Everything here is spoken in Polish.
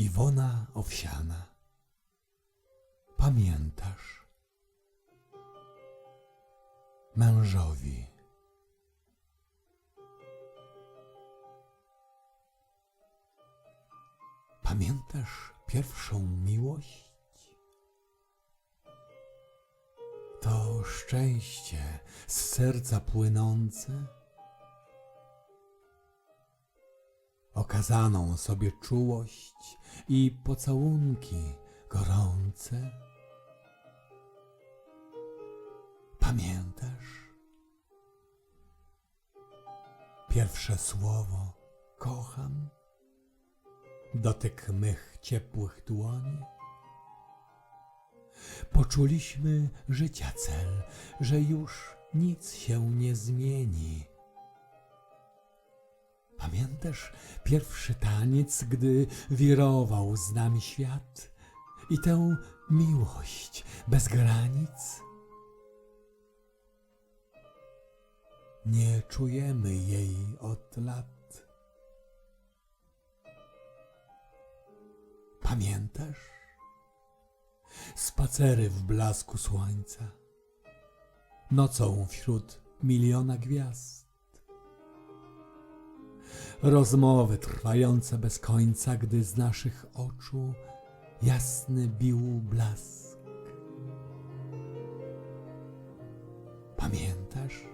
Iwona Owsiana. Pamiętasz? Mężowi. Pamiętasz pierwszą miłość? To szczęście z serca płynące, okazaną sobie czułość i pocałunki gorące. Pamiętasz? Pierwsze słowo kocham, dotyk mych ciepłych dłoni. Poczuliśmy życia cel, że już nic się nie zmieni. Pamiętasz pierwszy taniec, gdy wirował z nami świat i tę miłość bez granic? Nie czujemy jej od lat. Pamiętasz? Spacery w blasku słońca, nocą wśród miliona gwiazd rozmowy trwające bez końca, gdy z naszych oczu jasny bił blask. Pamiętasz?